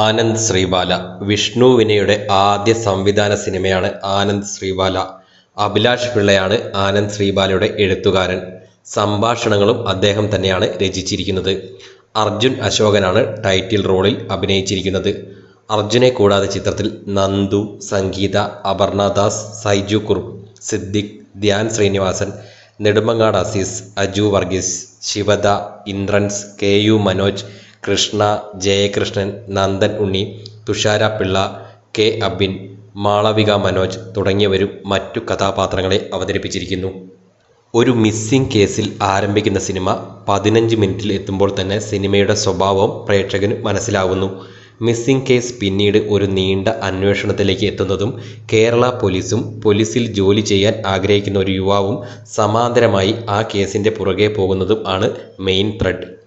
ആനന്ദ് ശ്രീബാല വിഷ്ണു വിനയുടെ ആദ്യ സംവിധാന സിനിമയാണ് ആനന്ദ് ശ്രീബാല അഭിലാഷ് പിള്ളയാണ് ആനന്ദ് ശ്രീബാലയുടെ എഴുത്തുകാരൻ. സംഭാഷണങ്ങളും അദ്ദേഹം തന്നെയാണ് രചിച്ചിരിക്കുന്നത്. അർജുൻ അശോകനാണ് ടൈറ്റിൽ റോളിൽ അഭിനയിച്ചിരിക്കുന്നത്. അർജുനെ കൂടാതെ ചിത്രത്തിൽ നന്ദു സംഗീത Aparna Das Saiju Kurup Siddique Dhyan Sreenivasan Nedumangad Azees Aju Varghese Sshivada Indrans K U Manoj Krishna Jayakrishnan Nandan Unni Thushara Pillai K Abin Malavika Manoj തുടങ്ങിയവരും മറ്റു കഥാപാത്രങ്ങളെ അവതരിപ്പിച്ചിരിക്കുന്നു. ഒരു മിസ്സിംഗ് കേസിൽ ആരംഭിക്കുന്ന സിനിമ പതിനഞ്ച് മിനിറ്റിൽ എത്തുമ്പോൾ തന്നെ സിനിമയുടെ സ്വഭാവം പ്രേക്ഷകന് മനസ്സിലാവുന്നു. മിസ്സിംഗ് കേസ് പിന്നീട് ഒരു നീണ്ട അന്വേഷണത്തിലേക്ക് എത്തുന്നതും കേരള പോലീസും പോലീസിൽ ജോലി ചെയ്യാൻ ആഗ്രഹിക്കുന്ന ഒരു യുവാവും സമാന്തരമായി ആ കേസിന്റെ പുറകെ പോകുന്നതും ആണ് മെയിൻ ത്രെഡ്.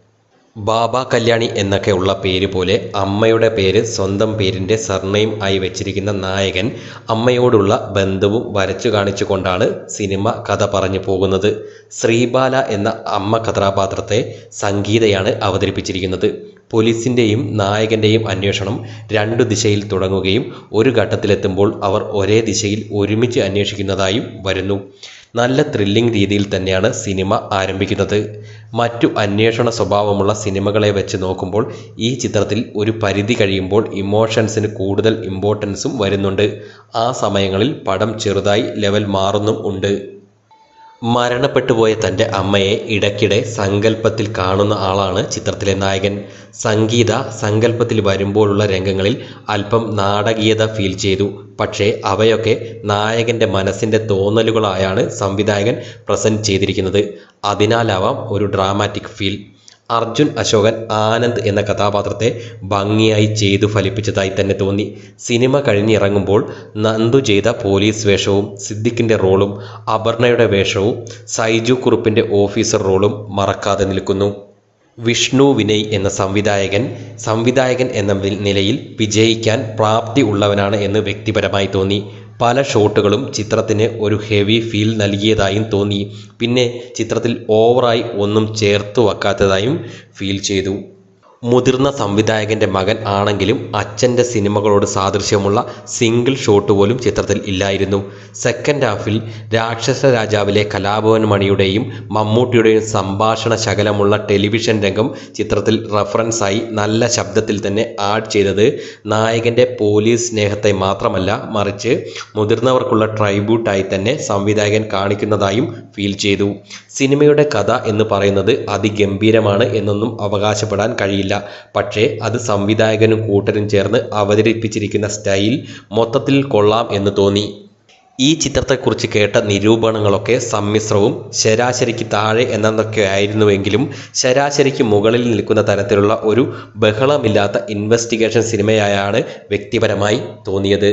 ബാബ കല്യാണി എന്നൊക്കെ ഉള്ള പേര് പോലെ അമ്മയുടെ പേര് സ്വന്തം പേരിന്റെ സർനെയിം ആയി വെച്ചിരിക്കുന്ന നായകൻ അമ്മയോടുള്ള ബന്ധവും വരച്ചു കാണിച്ചുകൊണ്ടാണ് സിനിമ കഥ പറഞ്ഞു പോകുന്നത്. ശ്രീബാല എന്ന അമ്മ കഥാപാത്രത്തെ സംഗീതയാണ് അവതരിപ്പിച്ചിരിക്കുന്നത്. പോലീസിന്റെയും നായകന്റെയും അന്വേഷണം രണ്ടു ദിശയിൽ തുടങ്ങുകയും ഒരു ഘട്ടത്തിലെത്തുമ്പോൾ അവർ ഒരേ ദിശയിൽ ഒരുമിച്ച് അന്വേഷിക്കുന്നതായും വരുന്നു. നല്ല ത്രില്ലിംഗ് രീതിയിൽ തന്നെയാണ് സിനിമ ആരംഭിക്കുന്നത്. മറ്റു അന്വേഷണ സ്വഭാവമുള്ള സിനിമകളെ വെച്ച് നോക്കുമ്പോൾ ഈ ചിത്രത്തിൽ ഒരു പരിധി കഴിയുമ്പോൾ ഇമോഷൻസിന് കൂടുതൽ ഇമ്പോർട്ടൻസും വരുന്നുണ്ട്. ആ സമയങ്ങളിൽ പടം ചെറുതായി ലെവൽ മാറുന്നും ഉണ്ട്. മരണപ്പെട്ടുപോയ തന്റെ അമ്മയെ ഇടയ്ക്കിടെ സങ്കല്പത്തിൽ കാണുന്ന ആളാണ് ചിത്രത്തിലെ നായകൻ. സംഗീത സങ്കല്പത്തിൽ വരുമ്പോഴുള്ള രംഗങ്ങളിൽ അല്പം നാടകീയത ഫീൽ ചെയ്തു. പക്ഷേ അവയൊക്കെ നായകന്റെ മനസ്സിന്റെ തോന്നലുകളായാണ് സംവിധായകൻ പ്രസന്റ് ചെയ്തിരിക്കുന്നത്. അതിനാലാവാം ഒരു ഡ്രാമാറ്റിക് ഫീൽ അർജുൻ അശോകൻ ആനന്ദ് എന്ന കഥാപാത്രത്തെ ഭംഗിയായി ചെയ്തു ഫലിപ്പിച്ചതായി തന്നെ തോന്നി. സിനിമ കഴിഞ്ഞിറങ്ങുമ്പോൾ നന്ദു ചെയ്ത പോലീസ് വേഷവും സിദ്ദിഖിന്റെ റോളും അപർണയുടെ വേഷവും സൈജു കുറുപ്പിന്റെ ഓഫീസർ റോളും മറക്കാതെ നിൽക്കുന്നു. വിഷ്ണു വിനയ് എന്ന സംവിധായകൻ സംവിധായകൻ എന്ന നിലയിൽ വിജയിക്കാൻ പ്രാപ്തി ഉള്ളവനാണ് എന്ന് വ്യക്തിപരമായി തോന്നി. പല ഷോട്ടുകളും ചിത്രത്തിന് ഒരു ഹെവി ഫീൽ നൽകിയതായും തോന്നി. പിന്നെ ചിത്രത്തിൽ ഓവറായി ഒന്നും ചേർത്ത് വയ്ക്കാത്തതായും ഫീൽ ചെയ്തു. മുതിർന്ന സംവിധായകന്റെ മകൻ ആണെങ്കിലും അച്ഛന്റെ സിനിമകളോട് സാദൃശ്യമുള്ള സിംഗിൾ ഷോട്ട് പോലും ചിത്രത്തിൽ ഇല്ലായിരുന്നു. സെക്കൻഡ് ഹാഫിൽ രാക്ഷസ രാജാവിലെ കലാഭവൻ മണിയുടെയും മമ്മൂട്ടിയുടെയും സംഭാഷണ ശകലമുള്ള ടെലിവിഷൻ രംഗം ചിത്രത്തിൽ റഫറൻസായി നല്ല ശബ്ദത്തിൽ തന്നെ ആഡ് ചെയ്തത് നായകന്റെ പോലീസ് സ്നേഹത്തെ മാത്രമല്ല മറിച്ച് മുതിർന്നവർക്കുള്ള ട്രൈബ്യൂട്ടായി തന്നെ സംവിധായകൻ കാണിക്കുന്നതായും ഫീൽ ചെയ്തു. സിനിമയുടെ കഥ എന്ന് പറയുന്നത് അതിഗംഭീരമാണ് എന്നൊന്നും അവകാശപ്പെടാൻ കഴിയില്ല. പക്ഷേ അത് സംവിധായകനും കൂട്ടരും ചേർന്ന് അവതരിപ്പിച്ചിരിക്കുന്ന സ്റ്റൈൽ മൊത്തത്തിൽ കൊള്ളാം എന്ന് തോന്നി. ഈ ചിത്രത്തെക്കുറിച്ച് കേട്ട നിരൂപണങ്ങളൊക്കെ സമ്മിശ്രവും ശരാശരിക്ക് താഴെ എന്നതൊക്കെ ആയിരുന്നുവെങ്കിലും ശരാശരിക്ക് മുകളിൽ നിൽക്കുന്ന തരത്തിലുള്ള ഒരു ബഹളമില്ലാത്ത ഇൻവെസ്റ്റിഗേഷൻ സിനിമയായാണ് വ്യക്തിപരമായി തോന്നിയത്.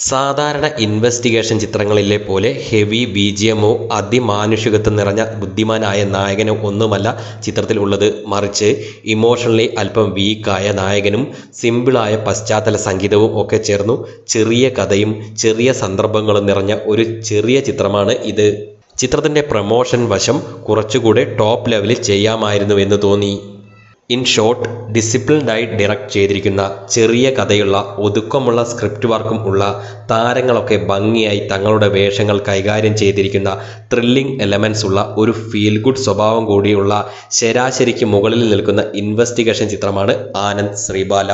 സാധാരണ ഇൻവെസ്റ്റിഗേഷൻ ചിത്രങ്ങളിലെ പോലെ ഹെവി ബി ജി എമ്മോ അതിമാനുഷികത്വം നിറഞ്ഞ ബുദ്ധിമാനായ നായകനോ ഒന്നുമല്ല ചിത്രത്തിലുള്ളത് മറിച്ച് ഇമോഷണലി അല്പം വീക്കായ നായകനും സിമ്പിളായ പശ്ചാത്തല സംഗീതവും ഒക്കെ ചേർന്നു ചെറിയ കഥയും ചെറിയ സന്ദർഭങ്ങളും നിറഞ്ഞ ഒരു ചെറിയ ചിത്രമാണ് ഇത്. ചിത്രത്തിന്റെ പ്രമോഷൻ വശം കുറച്ചുകൂടെ ടോപ്പ് ലെവലിൽ ചെയ്യാമായിരുന്നു എന്ന് തോന്നി. ഇൻ ഷോർട്ട് ഡിസിപ്ലിൻഡായി ഡയറക്റ്റ് ചെയ്തിരിക്കുന്ന ചെറിയ കഥയുള്ള ഒതുക്കമുള്ള സ്ക്രിപ്റ്റ് വർക്കും ഉള്ള താരങ്ങളൊക്കെ ഭംഗിയായി തങ്ങളുടെ വേഷങ്ങൾ കൈകാര്യം ചെയ്തിരിക്കുന്ന ത്രില്ലിംഗ് എലമെൻസ് ഉള്ള ഒരു ഫീൽ ഗുഡ് സ്വഭാവം കൂടിയുള്ള ശരാശരിക്ക് മുകളിൽ നിൽക്കുന്ന ഇൻവെസ്റ്റിഗേഷൻ ചിത്രമാണ് ആനന്ദ് ശ്രീബാല.